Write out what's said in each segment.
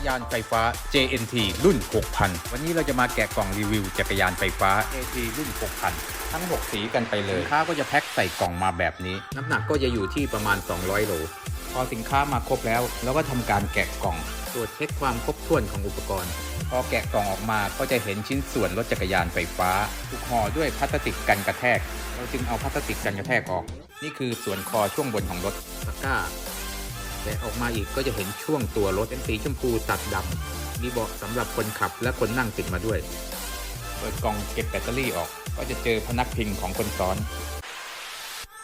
รยานไฟฟ้า JNT รุ่น 6,000 วันนี้เราจะมาแกะกล่องรีวิวจักรยานไฟฟ้า JNT รุ่น 6,000 ทั้ง 6 สีกันไปเลย สินค้าก็จะแพ็คใส่กล่องมาแบบนี้ น้ำหนักก็จะอยู่ที่ประมาณ 200 โล พอสินค้ามาครบแล้ว เราก็ทำการแกะกล่อง ตรวจเช็คความครบถ้วนของอุปกรณ์ พอแกะกล่องออกมาก็จะเห็นชิ้นส่วนรถจักรยานไฟฟ้าถูกห่อด้วยพลาสติกกันกระแทก เราจึงเอาพลาสติกกันกระแทกออก นี่คือส่วนคอช่วงบนของรถตะกร้า และออกมาอีกก็จะเห็นช่วงตัวรถเป็นสีชมพูตัดดำมีเบาะสำหรับคนขับและคนนั่งติดมาด้วย เปิดกล่องเก็บแบตเตอรี่ออก ก็จะเจอพนักพิงของคนซ้อน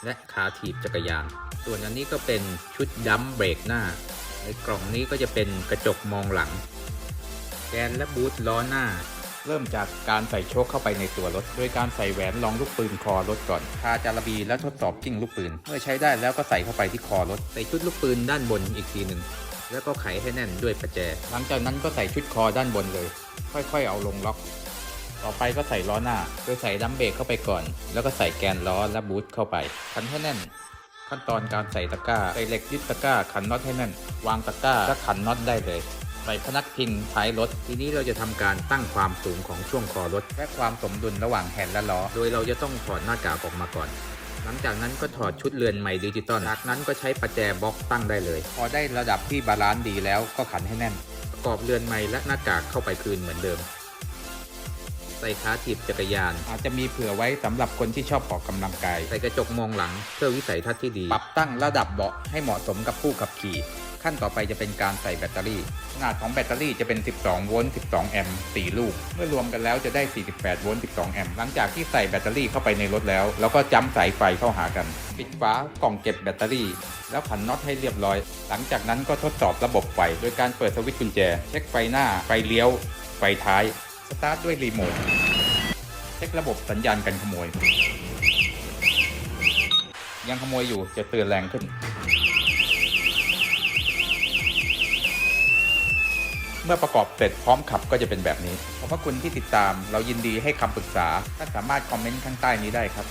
และขาถีบจักรยาน ส่วนอันนี้ก็เป็นชุดดัมเบรกหน้า ในกล่องนี้ก็จะเป็นกระจกมองหลัง แกนและบูทล้อหน้า เริ่มจากการใส่โชคเข้าไปในตัวรถ โดยการใส่แหวนรองลูกปืนคอรถก่อนทาจาระบีและทดสอบกิ้งลูกปืน เมื่อใช้ได้แล้วก็ใส่เข้าไปที่คอรถ ใส่ชุดลูกปืนด้านบนอีกทีหนึ่ง แล้วก็ไขให้แน่นด้วยประแจ หลังจากนั้นก็ใส่ชุดคอด้านบนเลย ค่อยๆ เอาลงล็อก ต่อไปก็ใส่ล้อหน้า โดยใส่ดัมเบรกเข้าไปก่อน แล้วก็ใส่แกนล้อและบูทเข้าไปขันให้แน่น ขั้นตอนการใส่ตะกร้า ใส่เหล็กยึดตะกร้า ขันน็อตให้แน่น วางตะกร้าและขันน็อตได้เลย ใส่พนักพิงท้ายรถ ทีนี้เราจะทำการตั้งความสูงของช่วงคอรถ และความสมดุลระหว่างแฮนด์และล้อ โดยเราจะต้องถอดหน้ากากออกมาก่อน หลังจากนั้นก็ถอดชุดเรือนใหม่ดิจิตอลจากนั้นก็ใช้ประแจบล็อกตั้งได้เลย พอได้ระดับที่บาลานซ์ดีแล้วก็ขันให้แน่น ประกอบเรือนใหม่และหน้ากากเข้าไปคืนเหมือนเดิมใส่ขาถีบจักรยาน อาจจะมีเผื่อไว้สำหรับคนที่ชอบออกกำลังกาย ใส่กระจกมองหลังเพื่อวิสัยทัศน์ที่ดี ปรับตั้งระดับเบาะให้เหมาะสมกับผู้ขับขี่ ขั้นต่อไปจะเป็นการใส่แบตเตอรี่ ขนาดของแบตเตอรี่จะเป็น 12 โวลต์ 12 แอมป์ 4 ลูก เมื่อรวมกันแล้วจะได้ 48 โวลต์ 12 แอมป์ หลังจากที่ใส่แบตเตอรี่เข้าไปในรถแล้วเราก็จ้ำสายไฟเข้าหากัน ปิดฝากล่องเก็บแบตเตอรี่ แล้วขันน็อตให้เรียบร้อย หลังจากนั้นก็ทดสอบระบบไฟ โดยการเปิดสวิตช์กุญแจ เช็คไฟหน้า ไฟเลี้ยว ไฟท้าย สตาร์ทด้วยรีโมท เช็คระบบสัญญาณกันขโมย ยังขโมยอยู่จะเตือนแรงขึ้น เมื่อประกอบเสร็จพร้อมขับก็จะเป็นแบบนี้ ขอบพระคุณที่ติดตาม เรายินดีให้คำปรึกษา ท่านสามารถคอมเมนต์ข้างใต้นี้ได้ครับ